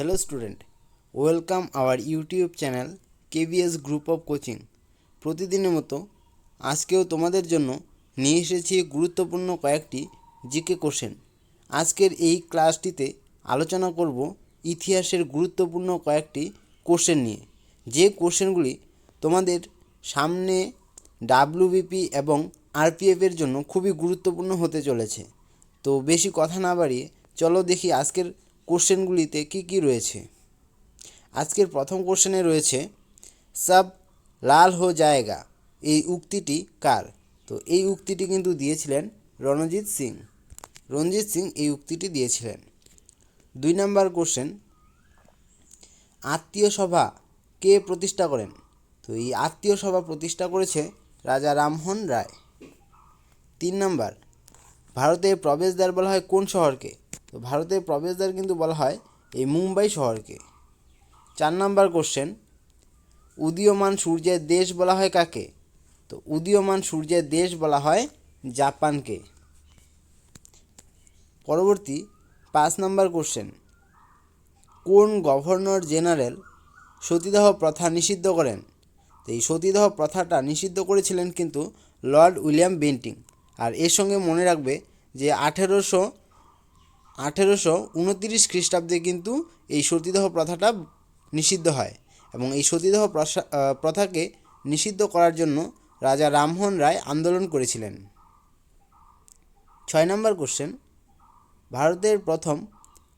Hello student, welcome our YouTube channel KBS group of coaching প্রতিদিনের মতো আজকেও তোমাদের জন্য নিয়ে এসেছি গুরুত্বপূর্ণ কয়েকটি জিকে কোশ্চেন আজকের এই ক্লাসটিতে আলোচনা করব ইতিহাসের গুরুত্বপূর্ণ কয়েকটি কোশ্চেন নিয়ে। যে কোশ্চেনগুলি তোমাদের সামনে ডাব্লিউবিপি এবং আরপিএফের জন্য খুবই গুরুত্বপূর্ণ হতে চলেছে। তো বেশি কথা না বাড়িয়ে চলো দেখি আজকের কোশ্চেনগুলিতে কী কী রয়েছে? আজকের প্রথম কোশ্চেনে রয়েছে, সব লাল হো জায়গা, এই উক্তিটি কার? তো এই উক্তিটি কিন্তু দিয়েছিলেন রণজিৎ সিং। রণজিৎ সিং এই উক্তিটি দিয়েছিলেন। দুই নম্বর কোশ্চেন, আত্মীয় সভা কে প্রতিষ্ঠা করেন? তো এই আত্মীয় সভা প্রতিষ্ঠা করেছে রাজা রামমোহন রায়। তিন নম্বর ভারতের প্রবেশদ্বার বলা হয় কোন শহরকে? তো ভারতের প্রবেশদ্বার কিন্তু বলা হয় এই মুম্বাই শহরকে। চার নাম্বার কোশ্চেন উদীয়মান সূর্যের দেশ বলা হয় কাকে? তো উদীয়মান সূর্যের দেশ বলা হয় জাপানকে। পরবর্তী পাঁচ নাম্বার কোশ্চেন কোন গভর্নর জেনারেল সতীদাহ প্রথা নিষিদ্ধ করেন? তো এই সতীদাহ প্রথাটা নিষিদ্ধ করেছিলেন কিন্তু লর্ড উইলিয়াম বেন্টিং। আর এর সঙ্গে মনে রাখবে যে আঠেরোশো আঠেরোশো উনতিরিশ খ্রিস্টাব্দে কিন্তু এই সতীদাহ প্রথাটা নিষিদ্ধ হয় এবং এই সতীদাহ প্রথাকে নিষিদ্ধ করার জন্য রাজা রামমোহন রায় আন্দোলন করেছিলেন। ছয় নম্বর কোশ্চেন ভারতের প্রথম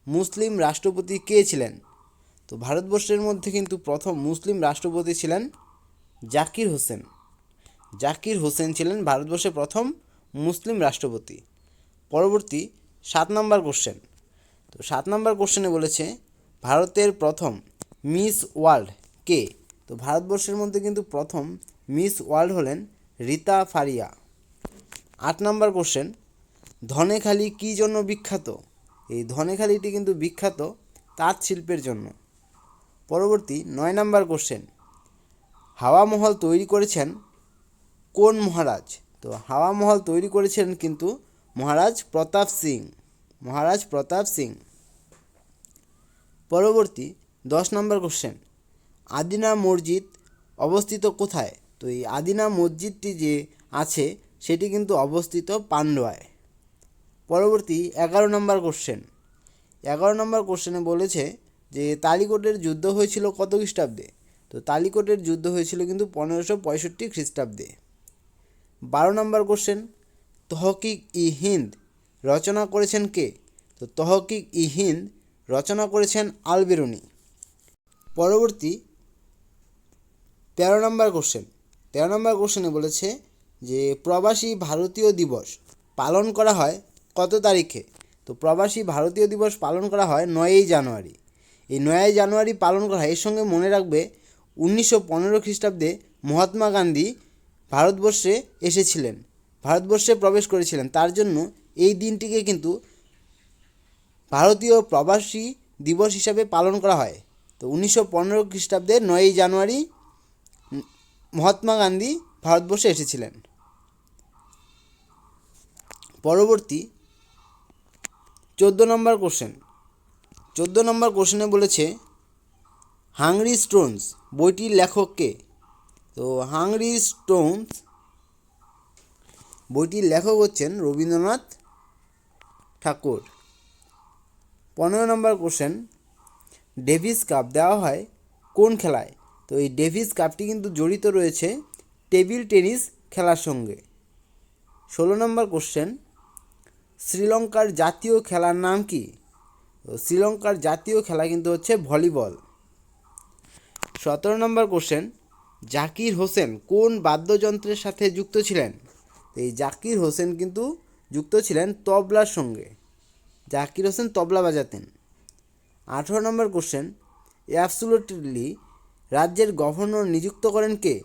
মুসলিম রাষ্ট্রপতি কে ছিলেন? তো ভারতবর্ষের মধ্যে কিন্তু প্রথম মুসলিম রাষ্ট্রপতি ছিলেন জাকির হোসেন। জাকির হোসেন ছিলেন ভারতবর্ষের প্রথম মুসলিম রাষ্ট্রপতি। পরবর্তী সাত নম্বর কোশ্চেন তো সাত নম্বর কোশ্চেনে বলেছে, ভারতের প্রথম মিস ওয়ার্ল্ড কে? তো ভারতবর্ষের মধ্যে কিন্তু প্রথম মিস ওয়ার্ল্ড হলেন রীতা ফারিয়া। আট নম্বর কোশ্চেন ধনেখালি কী জন্য বিখ্যাত? এই ধনেখালিটি কিন্তু বিখ্যাত তাঁত শিল্পের জন্য। পরবর্তী নয় নম্বর কোশ্চেন হাওয়া মহল তৈরি করেছেন কোন মহারাজ? তো হাওয়া মহল তৈরি করেছিলেন কিন্তু মহারাজ প্রতাপ সিং, মহারাজ প্রতাপ সিং। পরবর্তী দশ নম্বর কোশ্চেন আদিনা মসজিদ অবস্থিত কোথায়? তো এই আদিনা মসজিদটি যে আছে, সেটি কিন্তু অবস্থিত পান্ডুয়ায়। পরবর্তী এগারো নম্বর কোশ্চেন এগারো নম্বর কোশ্চেনে বলেছে যে তালিকোটের যুদ্ধ হয়েছিল কত খ্রিস্টাব্দে? তো তালিকোটের যুদ্ধ হয়েছিল কিন্তু পনেরোশো পঁয়ষট্টি খ্রিস্টাব্দে। বারো নম্বর কোশ্চেন তহকিক ই হিন্দ রচনা করেছেন কে? তো তহকিক ই হিন্দ রচনা করেছেন আলবেরুনি। পরবর্তী তেরো নম্বর কোশ্চেন তেরো নম্বর কোশ্চেনে বলেছে যে, প্রবাসী ভারতীয় দিবস পালন করা হয় কত তারিখে? তো প্রবাসী ভারতীয় দিবস পালন করা হয় নয়ই জানুয়ারি। এই নয়ই জানুয়ারি পালন করা হয়। এর সঙ্গে মনে রাখবে, উনিশশো পনেরো খ্রিস্টাব্দে মহাত্মা গান্ধী ভারতবর্ষে এসেছিলেন। ভারতবর্ষে প্রবেশ করেছিলেন। তার জন্য এই দিনটিকে কিন্তু ভারতীয় প্রবাসী দিবস হিসাবে পালন করা হয়। তো উনিশশো পনেরো খ্রিস্টাব্দে নয়ই জানুয়ারি মহাত্মা গান্ধী ভারতবর্ষে এসেছিলেন। পরবর্তী চোদ্দ নম্বর কোশ্চেন চোদ্দ নম্বর কোশ্চেনে বলেছে, হাংরি স্টোনস বইটির লেখক কে? তো হাংরি স্টোনস বইটির লেখক হচ্ছেন রবীন্দ্রনাথ ঠাকুর। পনেরো নম্বর কোশ্চেন ডেভিস কাপ দেওয়া হয় কোন খেলায়? তো এই ডেভিস কাপটি কিন্তু জড়িত রয়েছে টেবিল টেনিস খেলার সঙ্গে। ষোলো নম্বর কোশ্চেন শ্রীলঙ্কার জাতীয় খেলার নাম কি? শ্রীলঙ্কার জাতীয় খেলা কিন্তু হচ্ছে ভলিবল। সতেরো নম্বর কোশ্চেন জাকির হোসেন কোন বাদ্যযন্ত্রের সাথে যুক্ত ছিলেন? তো এই জাকির হোসেন কিন্তু যুক্ত ছিলেন তবলার সঙ্গে। জাকির হোসেন তবলা বাজাতেন। আঠেরো নম্বর কোশ্চেন অ্যাবসুলেটলি রাজ্যের গভর্নর নিযুক্ত করেন কে?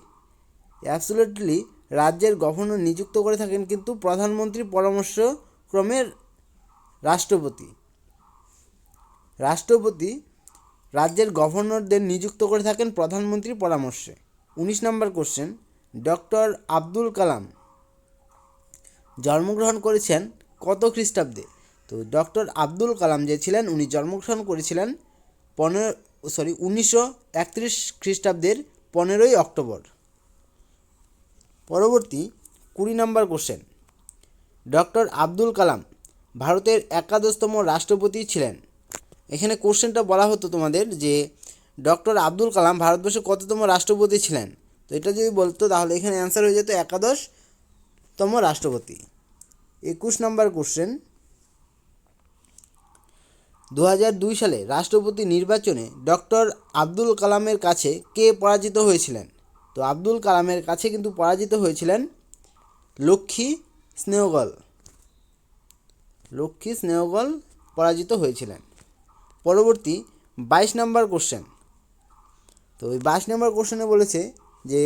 অ্যাবসুলেটলি রাজ্যের গভর্নর নিযুক্ত করে থাকেন কিন্তু প্রধানমন্ত্রী পরামর্শক্রমের রাষ্ট্রপতি। রাষ্ট্রপতি রাজ্যের গভর্নরদের নিযুক্ত করে থাকেন প্রধানমন্ত্রীর পরামর্শে। উনিশ number question doctor Abdul Kalam জন্মগ্রহণ করেছেন কত খ্রিস্টাব্দে? তো ডক্টর আব্দুল কালাম যে ছিলেন, উনি জন্মগ্রহণ করেছিলেন পনেরো, সরি, উনিশশো একত্রিশ খ্রিস্টাব্দের পনেরোই অক্টোবর। পরবর্তী কুড়ি number question doctor Abdul Kalam ভারতের একাদশতম রাষ্ট্রপতি ছিলেন। এখানে কোশ্চেনটা বলা হতো তোমাদের যে, ডক্টর আব্দুল কালাম ভারতবর্ষের কততম রাষ্ট্রপতি ছিলেন? তো এটা যদি বলতো তাহলে এখানে অ্যান্সার হয়ে যেত একাদশতম রাষ্ট্রপতি। একুশ নম্বর কোশ্চেন দু দুই সালে রাষ্ট্রপতি নির্বাচনে ডক্টর আব্দুল কালামের কাছে কে পরাজিত হয়েছিলেন? তো আব্দুল কালামের কাছে কিন্তু পরাজিত হয়েছিলেন লক্ষ্মী স্নেহগল। লক্ষ্মী স্নেহগল পরাজিত হয়েছিলেন। পরবর্তী বাইশ নম্বর কোশ্চেন তো ওই বাইশ নম্বর কোশ্চেনে বলেছে যে,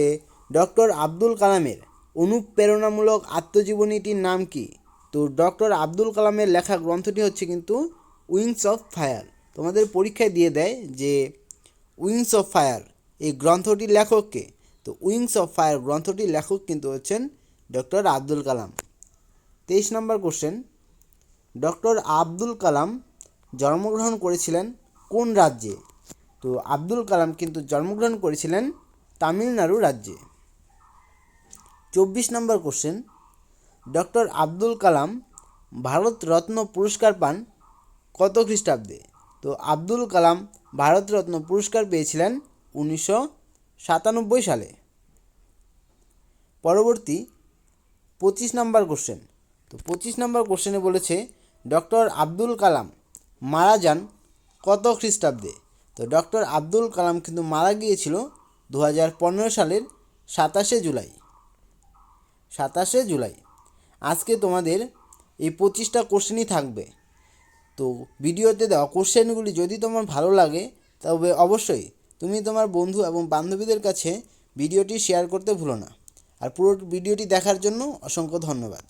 ডক্টর আব্দুল কালামের অনুপ্রেরণামূলক আত্মজীবনীটির নাম কি? তো ডক্টর আব্দুল কালামের লেখা গ্রন্থটি হচ্ছে কিন্তু উইংস অফ ফায়ার। তোমাদের পরীক্ষায় দিয়ে দেয় যে উইংস অফ ফায়ার, এই গ্রন্থটির লেখক কে? তো উইংস অফ ফায়ার গ্রন্থটির লেখক কিন্তু হচ্ছেন ডক্টর আব্দুল কালাম। তেইশ number question, doctor Abdul Kalam জন্মগ্রহণ করেছিলেন কোন রাজ্যে? তো আব্দুল কালাম কিন্তু জন্মগ্রহণ করেছিলেন তামিলনাড়ু রাজ্যে। চব্বিশ number question doctor Abdul Kalam, Bharat Ratna পুরস্কার পান কত খ্রিস্টাব্দে? তো আব্দুল কালাম ভারতরত্ন পুরস্কার পেয়েছিলেন উনিশশো সাতানব্বই সালে। পরবর্তী পঁচিশ নম্বর কোশ্চেন তো পঁচিশ নম্বর কোশ্চেনে বলেছে ডক্টর আব্দুল কালাম মারা যান কত খ্রিস্টাব্দে? তো ডক্টর আব্দুল কালাম কিন্তু মারা গিয়েছিল দু হাজার পনেরো সালের সাতাশে জুলাই। সাতাশে জুলাই। আজকে তোমাদের এই পঁচিশটা কোশ্চেনই থাকবে। তো ভিডিওতে দেওয়া কোশ্চেনগুলি যদি তোমার ভালো লাগে, তবে অবশ্যই তুমি তোমার বন্ধু এবং বান্ধবীদের কাছে ভিডিওটি শেয়ার করতে ভুলো না। আর পুরো ভিডিওটি দেখার জন্য অসংখ্য ধন্যবাদ।